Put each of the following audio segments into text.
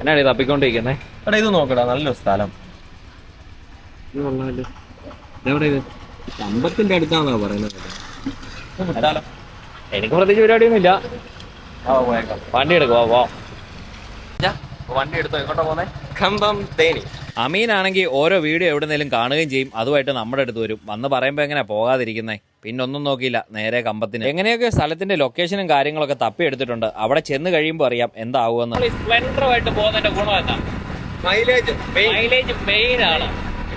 എന്നാണ് ഇത് തപ്പിക്കൊണ്ടിരിക്കുന്നത് എടാ ഇത് നോക്കടാ നല്ലൊരു സ്ഥലം. അമ്പത്തിന്റെ അടുത്താണോ പറയുന്നത്? എനിക്ക് പ്രത്യേകിച്ച് പരിപാടിയൊന്നും ഇല്ല വണ്ടി എടുക്കുവാ പോ വണ്ടി എടുത്തോ എങ്ങോട്ടാ പോന്നെ? കമ്പം തേനി. അമീനാണെങ്കിൽ ഓരോ വീഡിയോ എവിടെ നിന്നെങ്കിലും കാണുകയും ചെയ്യും. അതുമായിട്ട് നമ്മുടെ അടുത്ത് വരും. വന്ന് പറയുമ്പോൾ എങ്ങനെ പോകാതിരിക്കുന്നേ? പിന്നെ ഒന്നും നോക്കിയില്ല നേരെ കമ്പത്തിന്. എങ്ങനെയൊക്കെ സ്ഥലത്തിന്റെ ലൊക്കേഷനും കാര്യങ്ങളൊക്കെ തപ്പി എടുത്തിട്ടുണ്ട്. അവിടെ ചെന്ന് കഴിയുമ്പോൾ അറിയാം എന്താവുമെന്ന് സ്പ്ലെൻഡറുമായിട്ട് പോകുന്നതിന്റെ ഗുണം എന്താ മൈലേജ് മൈലേജ് മെയിൻ ആണ്.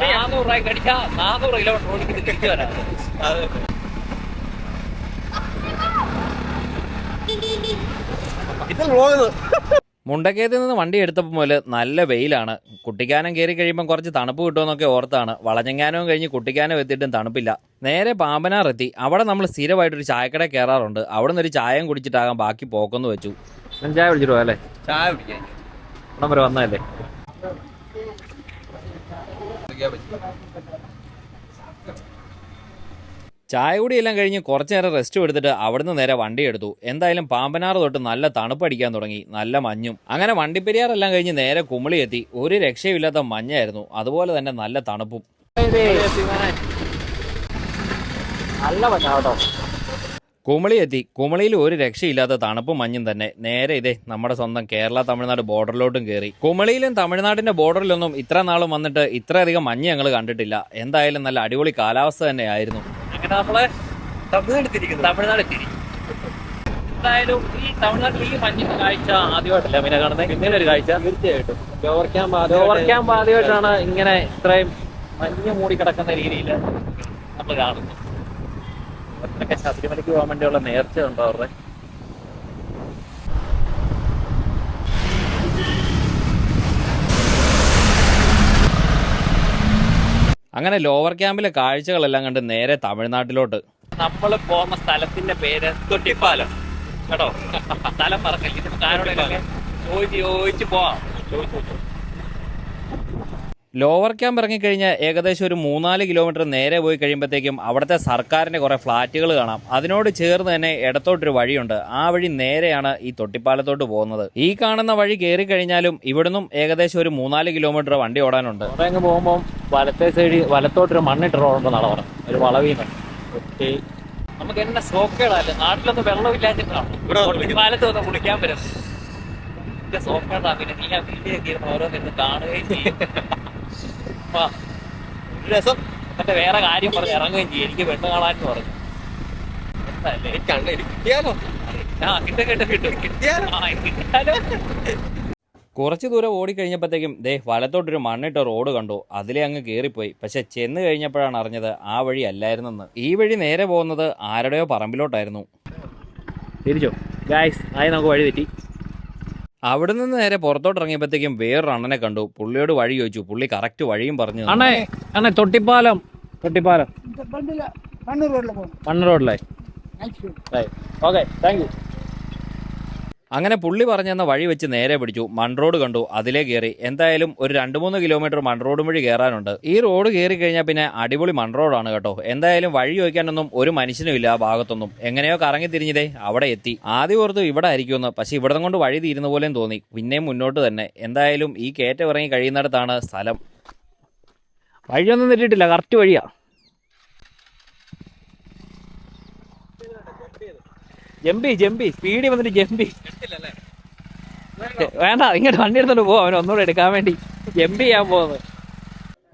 നാനൂറ് രൂപ നാനൂറ് കിലോമീറ്റർ ഓടിക്കുന്നത് തിരിച്ചു വരാം. ഇത്? പോകുന്നു മുണ്ടക്കയത്തിൽ നിന്ന് വണ്ടി എടുത്തപ്പോൾ മുതൽ നല്ല വെയിലാണ്. കുട്ടിക്കാനം കയറി കഴിയുമ്പോൾ കുറച്ച് തണുപ്പ് കിട്ടുമെന്നൊക്കെ ഓർത്താണ്. വളഞ്ഞങ്ങാനവും കഴിഞ്ഞ് കുട്ടിക്കാനം എത്തിയിട്ടും തണുപ്പില്ല. നേരെ പാമ്പനാർ എത്തി അവിടെ നമ്മൾ സ്ഥിരമായിട്ടൊരു ചായക്കട കയറാറുണ്ട്. അവിടെ നിന്ന് ഒരു ചായയും കുടിച്ചിട്ടാകാം ബാക്കി പോക്കെന്ന് വെച്ചു. ചായ കുടിച്ചിട്ട് അല്ലേ? ചായ കുടിക്കാൻ ഇവിടം വരെ വന്നതല്ലേ? ചായ കുടിയെല്ലാം കഴിഞ്ഞ് കുറച്ച് നേരം റെസ്റ്റ് എടുത്തിട്ട് അവിടുന്ന് നേരെ വണ്ടി എടുത്തു. എന്തായാലും പാമ്പനാറ് തൊട്ട് നല്ല തണുപ്പ് അടിക്കാൻ തുടങ്ങി നല്ല മഞ്ഞും. അങ്ങനെ വണ്ടിപ്പെരിയാറെല്ലാം കഴിഞ്ഞ് നേരെ കുമിളി എത്തി. ഒരു രക്ഷയില്ലാത്ത മഞ്ഞായിരുന്നു. അതുപോലെ തന്നെ നല്ല തണുപ്പും. കുമളി എത്തി. കുമളിയിൽ ഒരു രക്ഷയില്ലാത്ത തണുപ്പും മഞ്ഞും തന്നെ. നേരെ ഇതേ നമ്മുടെ സ്വന്തം കേരള തമിഴ്നാട് ബോർഡറിലോട്ടും കയറി കുമളിയിലും തമിഴ്നാടിന്റെ ബോർഡറിലൊന്നും ഇത്ര നാളും വന്നിട്ട് ഇത്രയധികം മഞ്ഞ് ഞങ്ങൾ കണ്ടിട്ടില്ല. എന്തായാലും നല്ല അടിപൊളി കാലാവസ്ഥ തന്നെയായിരുന്നു. അങ്ങനെ നമ്മൾ തമിഴ്നാട് തിരിക്കുന്നു തമിഴ്നാട് തിരി എന്തായാലും ഈ തമിഴ്നാട്ടിൽ ഈ മഞ്ഞിന്റെ കാഴ്ച ആദ്യമായിട്ടല്ല പിന്നെ കാണുന്നത്? ഇങ്ങനെ ഒരു കാഴ്ച. തീർച്ചയായിട്ടും. ലോവർ ക്യാമ്പ് ഓവർ ക്യാമ്പ് ആദ്യമായിട്ടാണ് ഇങ്ങനെ ഇത്രയും മഞ്ഞ് മൂടി കിടക്കുന്ന രീതിയിൽ നമ്മൾ കാണുന്നത്. ശബരിമലയ്ക്ക് പോകാൻ വേണ്ടിയുള്ള നേർച്ച ഉണ്ടോ അവരുടെ? അങ്ങനെ ലോവർ ക്യാമ്പിലെ കാഴ്ചകളെല്ലാം കണ്ട് നേരെ തമിഴ്നാട്ടിലോട്ട്. നമ്മൾ പോകുന്ന സ്ഥലത്തിന്റെ പേര് തൊട്ടിപ്പാലം. കേട്ടോ? സ്ഥലം പറഞ്ഞു ചോദിച്ച് ചോദിച്ച് പോവാം. ലോവർ ക്യാമ്പ് ഇറങ്ങിക്കഴിഞ്ഞാൽ ഏകദേശം ഒരു മൂന്നാൽ കിലോമീറ്റർ നേരെ പോയി കഴിയുമ്പോഴത്തേക്കും അവിടുത്തെ സർക്കാരിന്റെ കുറേ ഫ്ലാറ്റുകൾ കാണാം. അതിനോട് ചേർന്ന് തന്നെ ഇടത്തോട്ടൊരു വഴിയുണ്ട്. ആ വഴി നേരെയാണ് ഈ തൊട്ടിപ്പാലത്തോട്ട് പോകുന്നത്. ഈ കാണുന്ന വഴി കയറി കഴിഞ്ഞാലും ഇവിടുന്നും ഏകദേശം ഒരു മൂന്നാൽ കിലോമീറ്റർ വണ്ടി ഓടാനുണ്ട്. അവിടെ അങ്ങ് പോകുമ്പോൾ വലത്തെ സൈഡ് വലത്തോട്ടൊരു മണ്ണിട്ട് റോഡുണ്ട് നടവറ. ഒരു വളവീന്ന് നമുക്ക് എന്നെ സോക്കേടല്ലേ? നാട്ടിലൊന്നും വെള്ളമില്ലാഞ്ഞിട്ടാണ് ഇവിടെ വന്ന്. കുളിക്കാൻ പറ്റും സോക്കേടാ. പിന്നെ നീ ആ വീഡിയോ ഒക്കെ ഇരുന്ന് ഓരോന്നിരുന്ന് കാണുകയും ചെയ്യും. അപ്പൊ രസം. എന്നിട്ട് വേറെ കാര്യം പറഞ്ഞ് ഇറങ്ങുകയും ചെയ്യും. എനിക്ക് പെണ്ണ് കാണാൻ പറഞ്ഞു. കുറച്ചു കിട്ടിയാലോ? ആ കിട്ടും കിട്ടും കിട്ടും. കിട്ടിയാലോ? ആ, കിട്ടിയാലോ കുറച്ച് ദൂരം ഓടിക്കഴിഞ്ഞപ്പോഴത്തേക്കും ദേ വലത്തോട്ടൊരു മണ്ണിട്ട റോഡ് കണ്ടു. അതിലെ അങ്ങ് കയറിപ്പോയി പക്ഷെ ചെന്ന് കഴിഞ്ഞപ്പോഴാണ് അറിഞ്ഞത് ആ വഴി അല്ലായിരുന്നെന്ന്. ഈ വഴി നേരെ പോകുന്നത് ആരുടെയോ പറമ്പിലോട്ടായിരുന്നു. തിരിച്ചോ. ഗായ്സ് ആയി നമുക്ക് വഴി തെറ്റി. അവിടെ നിന്ന് നേരെ പുറത്തോട്ട് ഇറങ്ങിയപ്പോഴത്തേക്കും വേറൊരു അണ്ണനെ കണ്ടു. പുള്ളിയോട് വഴി ചോദിച്ചു. പുള്ളി കറക്റ്റ് വഴിയും പറഞ്ഞു അണ്ണേ അണ്ണേ തൊട്ടിപ്പാലം തൊട്ടിപ്പാലം. മണ്ണ് റോഡിലെ ഓക്കെ താങ്ക് യു അങ്ങനെ പുള്ളി പറഞ്ഞെന്ന വഴി വെച്ച് നേരെ പിടിച്ചു. മൺറോഡ് കണ്ടു. അതിലേ കയറി എന്തായാലും ഒരു രണ്ട് മൂന്ന് കിലോമീറ്റർ മൺറോഡ് വഴി കയറാനുണ്ട് ഈ റോഡ് കയറി കഴിഞ്ഞാൽ പിന്നെ അടിപൊളി മൺറോഡാണ് കേട്ടോ. എന്തായാലും വഴി ചോദിക്കാനൊന്നും ഒരു മനുഷ്യനും ഇല്ല ആ ഭാഗത്തൊന്നും. എങ്ങനെയോ കറങ്ങി തിരിഞ്ഞതേ അവിടെ എത്തി. ആദ്യം ഓർത്തു ഇവിടെ ആയിരിക്കുമെന്ന്. പക്ഷേ ഇവിടെ കൊണ്ട് വഴി തീരുന്ന പോലെയും തോന്നി. പിന്നെയും മുന്നോട്ട് തന്നെ. എന്തായാലും ഈ കയറ്റം ഇറങ്ങി കഴിയുന്നിടത്താണ് സ്ഥലം. വഴിയൊന്നും തെറ്റിട്ടില്ല കറക്റ്റ് വഴിയാ. ജമ്പി ജമ്പി. സ്പീഡിൽ വന്നിട്ട് ജമ്പി. വേണ്ട ഇങ്ങോട്ട് വണ്ടി എടുത്തോണ്ട് പോവാ അവൻ ഒന്നുകൂടെ എടുക്കാൻ വേണ്ടി ജമ്പ് ചെയ്യാൻ പോകുന്നത്.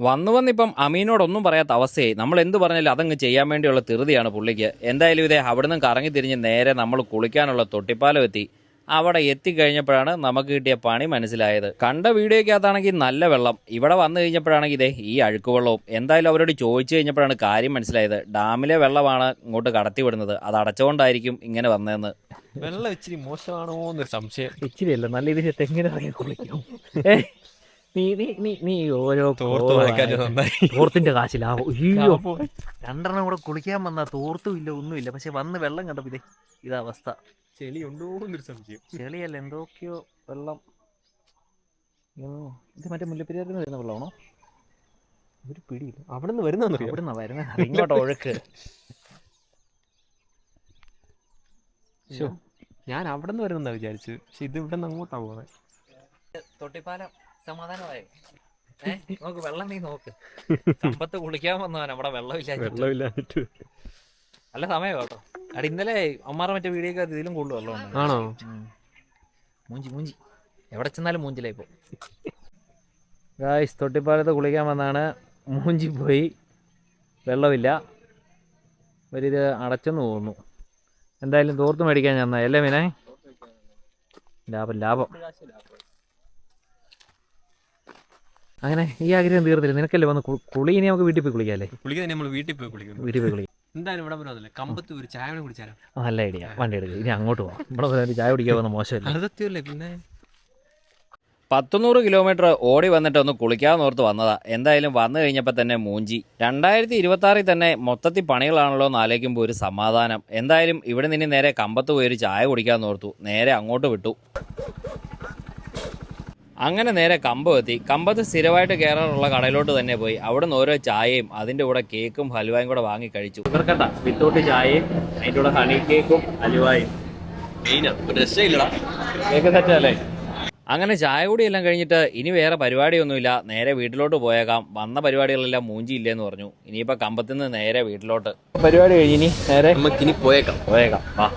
വന്നു വന്നിപ്പം അമീനോടൊന്നും പറയാത്ത അവസ്ഥയായി. നമ്മൾ എന്ത് പറഞ്ഞാലും അതങ്ങ് ചെയ്യാൻ വേണ്ടിയുള്ള ധൃതിയാണ് പുള്ളിക്ക്. എന്തായാലും ഇതേ അവിടെ നിന്ന് കറങ്ങി തിരിഞ്ഞ് നേരെ നമ്മൾ കുളിക്കാനുള്ള തൊട്ടിപ്പാലം എത്തി. അവിടെ എത്തിക്കഴിഞ്ഞപ്പോഴാണ് നമുക്ക് കിട്ടിയ പണി മനസ്സിലായത്. കണ്ട വീഡിയോക്കകത്താണെങ്കിൽ നല്ല വെള്ളം. ഇവിടെ വന്നു കഴിഞ്ഞപ്പോഴാണെങ്കിൽ ഇതേ ഈ അഴുക്ക് വെള്ളവും എന്തായാലും അവരോട് ചോദിച്ചു കഴിഞ്ഞപ്പോഴാണ് കാര്യം മനസ്സിലായത്. ഡാമിലെ വെള്ളമാണ് ഇങ്ങോട്ട് കടത്തിവിടുന്നത്. അത് അടച്ചുകൊണ്ടായിരിക്കും ഇങ്ങനെ വന്നതെന്ന്. വെള്ളം ഇച്ചിരി മോശമാണോ എന്നൊരു സംശയം. ഇച്ചിരി അല്ല നല്ല രീതിയിൽ തെങ്ങിനെ കുളിക്കും. നീ നീ നീ നീ ഓരോ തോർത്ത് വായിക്കാൻ നന്നായി. തോർത്തിന്റെ കാശില്ല അയ്യോ. രണ്ടെണ്ണം കൂടെ കുളിക്കാൻ വന്നാ തോർത്തും ഇല്ല ഒന്നുമില്ല. പക്ഷെ വന്ന് വെള്ളം കണ്ടപ്പോ ഇതേ ഇതാ അവസ്ഥ. ചെളി ഉണ്ടോ എന്നൊരു സംശയം. ചെളിയല്ല എന്തൊക്കെയോ വെള്ളം. ഇത് മറ്റേ മുല്ലപ്പെരിയാറിൽ നിന്ന് വരുന്ന വെള്ളമാണോ? ഒരു പിടിയില്ല. അവിടെ നിന്ന് വരുന്ന അവിടെ നിന്ന് വരുന്ന ഇങ്ങോട്ട് ഒഴുക്ക്. ഞാൻ അവിടെ നിന്ന് വരുന്ന വിചാരിച്ചു പക്ഷെ ഇത് ഇവിടെ നിന്ന് അങ്ങോട്ടാ പോകുന്നത് തൊട്ടിപ്പാലം. സമാധാനമായി. ഏഹ് നോക്ക് വെള്ളം നീ നോക്ക്. സമ്പത്ത് കുളിക്കാൻ വന്നവൻ അവിടെ വെള്ളമില്ല വെള്ളമില്ലാഞ്ഞിട്ട്. നല്ല സമയം കേട്ടോ. അവിടെ ഇന്നലെ അമ്മാറ മറ്റേ വീഡിയോ ഒക്കെ ഇതിലും കൂടുതൽ വെള്ളമുണ്ട്. ആണോ? മൂഞ്ചി മൂഞ്ചി. എവിടെ ചെന്നാലും മൂഞ്ചിലായി ഇപ്പൊ ഗായ്സ് തൊട്ടിപ്പാലത്ത് കുളിക്കാൻ വന്നാണ്. മൂഞ്ചി പോയി. വെള്ളമില്ല. ഒരിത് അടച്ചെന്ന് തോന്നുന്നു. എന്തായാലും തോർത്ത് മേടിക്കാൻ ഞാൻ അല്ലേ മീനെ? ലാഭം ലാഭം. അങ്ങനെ ഈ ആഗ്രഹം തീർത്തില്ല നിനക്കല്ലേ വന്ന് കുളി ഇനി നമുക്ക് വീട്ടിൽ പോയി കുളിക്കാല്ലേ? കുളിക്കാൻ നമ്മൾ വീട്ടിൽ പോയി കുളിക്കുന്നു വീട്ടിൽ പോയി കുളിക്കാം. എന്തായാലും ഇവിടെ കമ്പത്ത് ഒരു ചായ കൂടെ കുടിച്ചാലോ? നല്ല ഐഡിയ. വണ്ടി എടുക്കുക ഇനി അങ്ങോട്ട് പോവാം. ഇവിടെ വന്ന് ചായ കുടിക്കാൻ പോകുന്ന മോശമല്ല? അത് സത്യമല്ലേ പിന്നെ? പത്തുനൂറ് കിലോമീറ്റർ ഓടി വന്നിട്ട് ഒന്ന് കുളിക്കാമെന്നോർത്ത് വന്നതാ. എന്തായാലും വന്നു കഴിഞ്ഞപ്പോൾ തന്നെ മൂഞ്ചി. രണ്ടായിരത്തി ഇരുപത്തി ആറിൽ തന്നെ മൊത്തത്തിൽ പണികളാണല്ലോ എന്ന് ആലോചിക്കുമ്പോൾ ഒരു സമാധാനം. എന്തായാലും ഇവിടെ നിന്ന് നേരെ കമ്പത്ത് പോയി ഒരു ചായ കുടിക്കാമെന്നോർത്തു നേരെ അങ്ങോട്ട് വിട്ടു. അങ്ങനെ നേരെ കമ്പം എത്തി. കമ്പത്ത് സ്ഥിരമായിട്ട് കയറാറുള്ള കടയിലോട്ട് തന്നെ പോയി. അവിടെ നിന്ന് ഓരോ ചായയും അതിന്റെ കൂടെ കേക്കും ഹലുവായും കൂടെ വാങ്ങി കഴിച്ചു. ഇവർക്കട്ട വിത്തൗട്ട് ചായയും അതിന്റെ കൂടെ ഹണി കേക്കും ഹലുവായും സെറ്റല്ലേ? അങ്ങനെ ചായ കൂടി എല്ലാം കഴിഞ്ഞിട്ട് ഇനി വേറെ പരിപാടിയൊന്നുമില്ല. നേരെ വീട്ടിലോട്ട് പോയേക്കാം. വന്ന പരിപാടികളെല്ലാം മൂഞ്ചിയില്ലെന്ന് പറഞ്ഞു. ഇനിയിപ്പോൾ കമ്പത്തിൽ നിന്ന് നേരെ വീട്ടിലോട്ട്. പരിപാടി കഴിഞ്ഞ് ഇനി നേരെ നമുക്കിനി പോയേക്കാം. പോയേക്കാം. വാ.